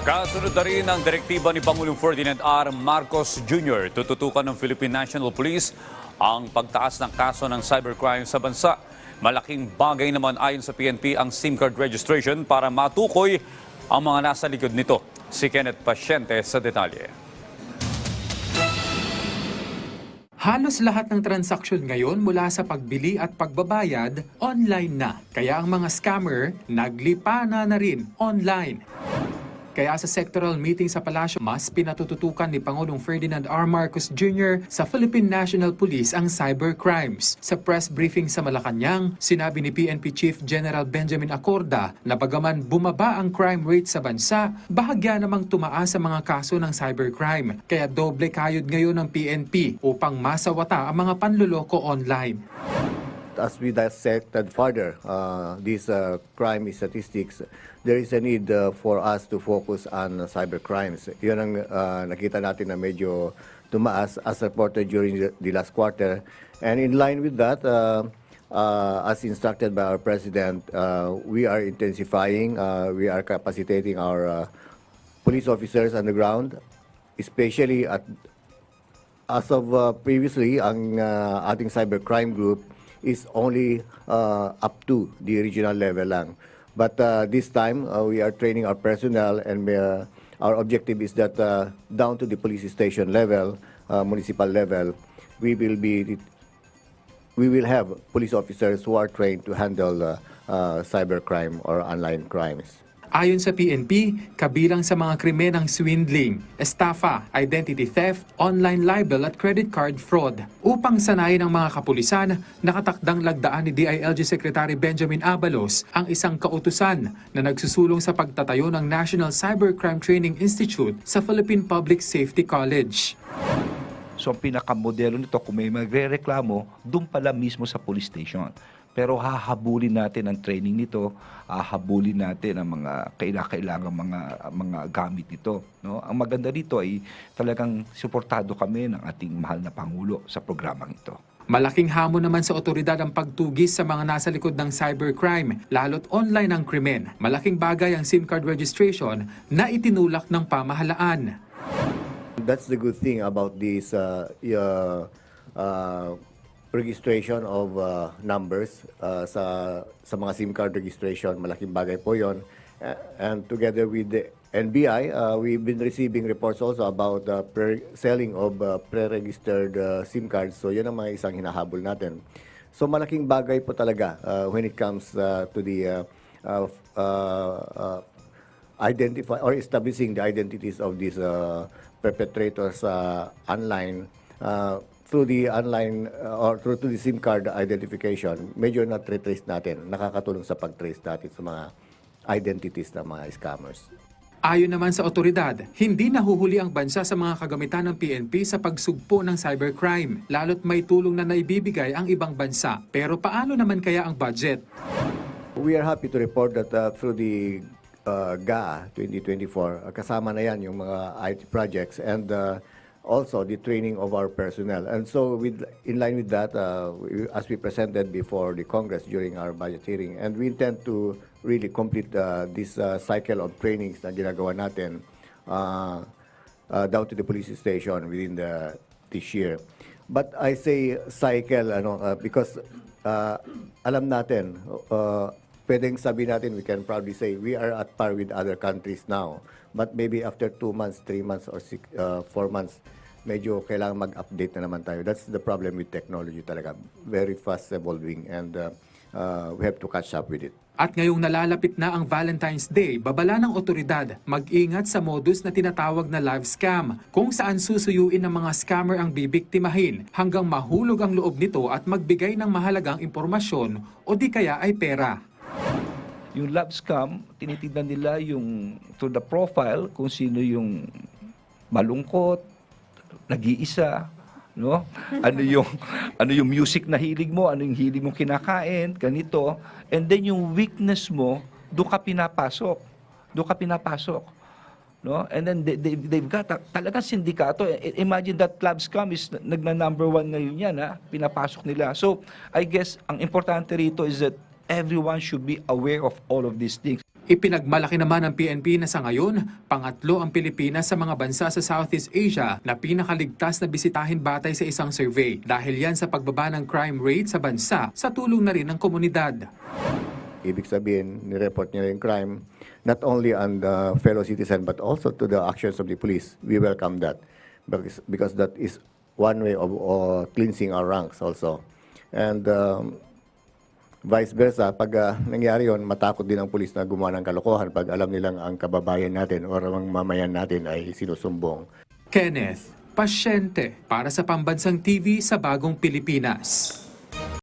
Kasunod na rin ang direktiba ni Pangulong Ferdinand R. Marcos Jr. Tututukan ng Philippine National Police ang pagtaas ng kaso ng cybercrime sa bansa. Malaking bagay naman ayon sa PNP ang SIM card registration para matukoy ang mga nasa likod nito. Si Kenneth Pasyente sa detalye. Halos lahat ng transaksyon ngayon mula sa pagbili at pagbabayad online na. Kaya ang mga scammer naglipana na rin online. Kaya sa sectoral meeting sa Palasyo, mas pinatututukan ni Pangulong Ferdinand R. Marcos Jr. sa Philippine National Police ang cybercrimes. Sa press briefing sa Malacanang, sinabi ni PNP Chief General Benjamin Acorda na bagaman bumaba ang crime rate sa bansa, bahagya namang tumaas ang mga kaso ng cybercrime. Kaya doble kayod ngayon ng PNP upang masawata ang mga panluloko online. As we dissected further uh, these uh, crime statistics, there is a need uh, for us to focus on uh, cyber crimes. Yun ang uh, nakita natin na medyo tumaas as reported during the, last quarter. And in line with that, uh, uh, as instructed by our president, uh, we are intensifying, uh, we are capacitating our uh, police officers on the ground, especially at As of uh, previously, ang uh, ating cybercrime group is only uh, up to the regional level lang. But uh, this time, uh, we are training our personnel and uh, our objective is that uh, down to the police station level, uh, municipal level, we will be we will have police officers who are trained to handle uh, uh, cybercrime or online crimes. Ayon sa PNP, kabilang sa mga krimen ang swindling, estafa, identity theft, online libel at credit card fraud. Upang sanayin ng mga kapulisan, nakatakdang lagdaan ni DILG Secretary Benjamin Abalos ang isang kautusan na nagsusulong sa pagtatayo ng National Cybercrime Training Institute sa Philippine Public Safety College. So ang pinakamodelo nito, kung may magre-reklamo, doon pala mismo sa police station. Pero hahabulin natin ang training nito, hahabulin natin ang mga kailangan mga mga gamit nito, no? Ang maganda dito ay talagang suportado kami ng ating mahal na pangulo sa programang ito. Malaking hamon naman sa otoridad ang pagtugis sa mga nasa likod ng cybercrime, lalo't online ang krimen. Malaking bagay ang SIM card registration na itinulak ng pamahalaan. That's the good thing about this uh, uh, uh, registration of uh, numbers uh, sa sa mga SIM card registration. Malaking bagay po 'yon. And together with the NBI, uh, we've been receiving reports also about uh, pre- selling of uh, pre-registered uh, SIM cards. So 'yun ang mga isang hinahabol natin. So malaking bagay po talaga uh, when it comes uh, to the uh, uh, uh, uh, identify or establishing the identities of these uh, perpetrators uh, online uh, through the online uh, or through to the SIM card identification, medyo na-trace natin, nakakatulong sa pag-trace natin sa mga identities ng mga scammers. Ayon naman sa otoridad, hindi nahuhuli ang bansa sa mga kagamitan ng PNP sa pagsugpo ng cybercrime, lalo't may tulong na naibibigay ang ibang bansa. Pero paano naman kaya ang budget? We are happy to report that uh, through the uh, GA 2024, uh, kasama na yan yung mga IT projects and uh, also the training of our personnel. And so with, in line with that, uh, as we presented before the Congress during our budget hearing, and we intend to really complete uh, this uh, cycle of trainings na ginagawa natin uh, uh, down to the police station within the, this year. But I say cycle ano uh, because uh, alam natin uh, pwedeng sabi natin we can probably say we are at par with other countries now. But maybe after two months, three months, or six, uh, four months, medyo kailangan mag-update na naman tayo. That's the problem with technology talaga. Very fast evolving and uh, uh, we have to catch up with it. At ngayong nalalapit na ang Valentine's Day, babala ng otoridad mag-ingat sa modus na tinatawag na live scam, kung saan susuyuin ng mga scammer ang bibiktimahin hanggang mahulog ang loob nito at magbigay ng mahalagang impormasyon o di kaya ay pera. Yung love scam, tinitignan nila yung through the profile kung sino yung malungkot, nag-iisa, no? Ano yung ano yung music na hilig mo, ano yung hilig mo kinakain, ganito. And then yung weakness mo, doon ka pinapasok. Doon ka pinapasok. No? And then they, they, they've got a, talagang sindikato. Imagine that love scam is nagna number one ngayon yan, ha? pinapasok nila. So, I guess, ang importante rito is that everyone should be aware of all of these things. Ipinagmalaki naman ng PNP na sa ngayon, pangatlo ang Pilipinas sa mga bansa sa Southeast Asia na pinakaligtas na bisitahin batay sa isang survey dahil yan sa pagbaba ng crime rate sa bansa sa tulong na rin ng komunidad. Ibig sabihin, nireport niya yung crime not only on the fellow citizen but also to the actions of the police. We welcome that because, because that is one way of uh, cleansing our ranks also. And um, vice versa, pag uh, nangyari yon, matakot din ang pulis na gumawa ng kalokohan pag alam nilang ang kababayan natin o ang mamayan natin ay sinusumbong. Kenneth, pasyente para sa Pambansang TV sa Bagong Pilipinas.